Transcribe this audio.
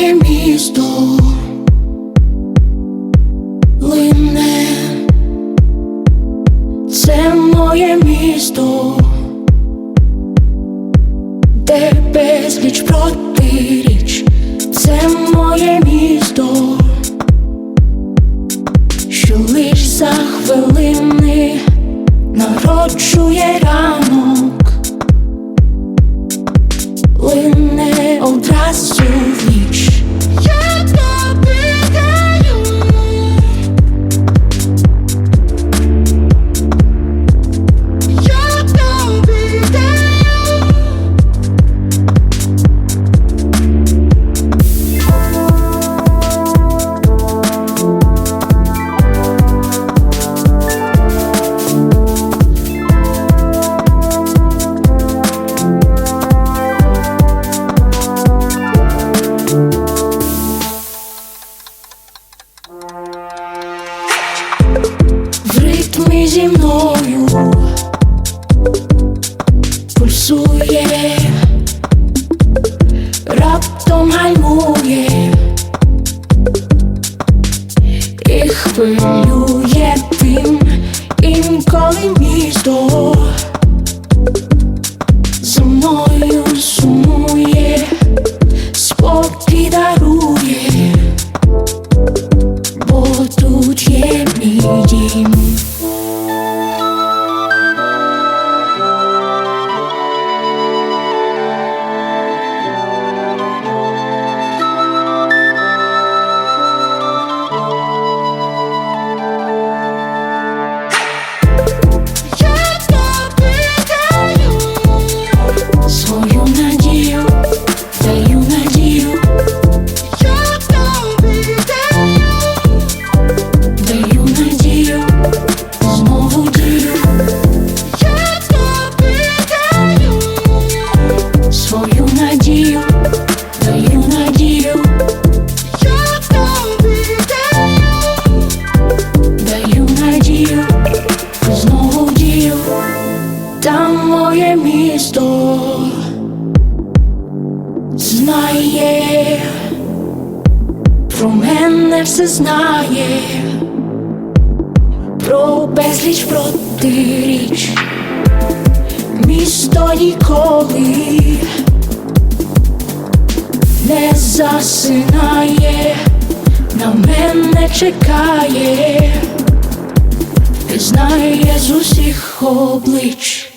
Моє місто лине, це моє місто, де безліч протиріч, це моє місто, що лиш за хвилини зі мною. Пульсує, раптом гальмує. І хвилює тим, інколи місто Там моє місто. Знає. Про мене все знає, про безліч протиріч, місто ніколи не засинає, на мене чекає, знає з усіх облич.